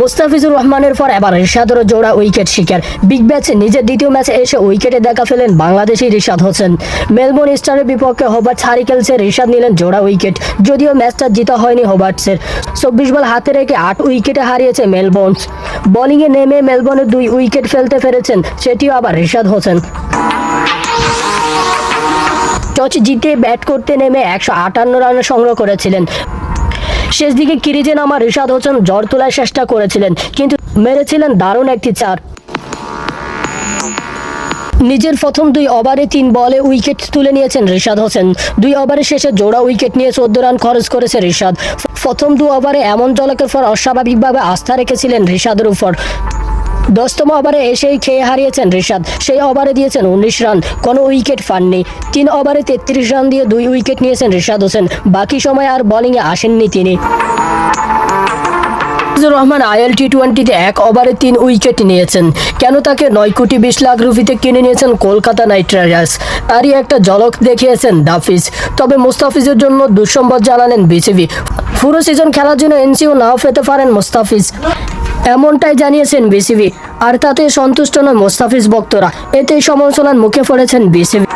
মুস্তাফিজুর রহমানের পর এবার রিশাদের জোড়া উইকেট শিকার। বিগ ব্যাচে নিজের দ্বিতীয় ম্যাচে এসে উইকেটে দেখা ফেলেন বাংলাদেশি রিশাদ হোসেন। মেলবোর্ন স্টারের বিপক্ষে হোবার্ট হারিকেলসে রিশাদ নিলেন জোড়া উইকেট। যদিও ম্যাচটা জিতা হয়নি হোবার্টসের চব্বিশ বল হাতে রেখে আট উইকেটে হারিয়েছে মেলবোর্ন বোলিংয়ে নেমে মেলবোর্নের দুই উইকেট ফেলতে পেরেছেন সেটিও আবার রিশাদ হোসেন। টস জিতে ব্যাট করতে নেমে একশো আটান্ন রান সংগ্রহ করেছিলেন। শেষ দিকে কিরিজে নামা রিশাদ হোসেন জ্বর তোলার চেষ্টা করেছিলেন, কিন্তু মেরেছিলেন দারুণ একটি চার। নিজের প্রথম দুই ওভারে তিন বলে উইকেট তুলে নিয়েছেন রিশাদ হোসেন। দুই ওভারের শেষে জোড়া উইকেট নিয়ে চোদ্দ রান খরচ করেছে রিশাদ। প্রথম দু ওভারে এমন জলকের পর অস্বাভাবিকভাবে আস্থা রেখেছিলেন রিশাদের উপর। দশতম ওভারে এসেই খেয়ে হারিয়েছেন রিশাদ। সেই ওভারে দিয়েছেন উনিশ রান, কোনো উইকেট পাননি। তিন ওভারে তেত্রিশ রান দিয়ে দুই উইকেট নিয়েছেন রিশাদ হোসেন। বাকি সময় আর বোলিংয়ে আসেননি তিনি। রহমান আইএল টি টোয়েন্টিতে এক ওভারে তিন উইকেট নিয়েছেন। কেন তাকে নয় কোটি বিশ লাখ রুপিতে কিনে নিয়েছেন কলকাতা নাইট রাইডার্স? তারই একটা ঝলক দেখিয়েছেন দাফিজ। তবে মুস্তাফিজের জন্য দুঃসম্বাদ জানালেন বিসিবি। পুরো সিজন খেলার জন্য এনসিও নাও পেতে পারেন মুস্তাফিজ। এমনটাই জানিয়েছেন বিসিবি। আর তাতে সন্তুষ্ট নয় মোস্তাফিজ ভক্তরা। এতে সমালোচনার মুখে পড়েছেন বিসিবি।